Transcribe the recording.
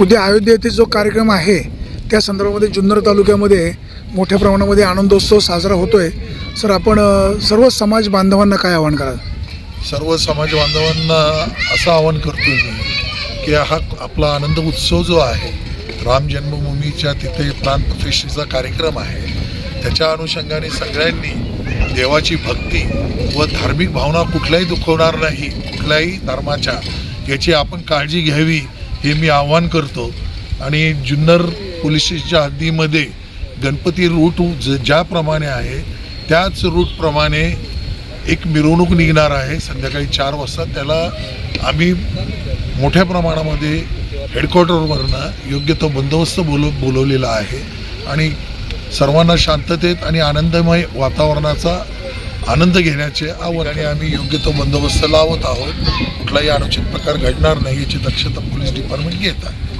उद्या अयोध्या येथे जो कार्यक्रम आहे त्या संदर्भामध्ये जुन्नर तालुक्यामध्ये मोठ्या प्रमाणामध्ये आनंदोत्सव साजरा होतोय. सर आपण सर्व समाज बांधवांना काय आवाहन कराल? सर्व समाज बांधवांना असं आवाहन करतोय मी की हा आपला आनंद उत्सव जो आहे राम जन्मभूमीच्या तिथे प्राणप्रतिष्ठेचा कार्यक्रम आहे. त्याच्या अनुषंगाने सगळ्यांनी देवाची भक्ती व धार्मिक भावना कुठल्याही दुखवणार नाही कुठल्याही धर्माच्या याची आपण काळजी घ्यावी. हे मी आवाहन करतो. आणि जुन्नर पोलीस स्टेशनच्या हद्दीमध्ये गणपती रूट ज ज्याप्रमाणे आहे त्याच रूटप्रमाणे एक मिरवणूक निघणार आहे. संध्याकाळी चार वाजता त्याला आम्ही मोठ्या प्रमाणामध्ये हेडक्वार्टरवरनं योग्य तो बंदोबस्त बोलव बोलवलेला आहे. आणि सर्वांना शांततेत आणि आनंदमय वातावरणाचा आनंद घेण्याचे आव्हान आणि आम्ही योग्य तो बंदोबस्त लावत आहोत. कुठलाही अनुचित प्रकार घडणार नाही याची दक्षता पोलीस डिपार्टमेंट घेत आहे.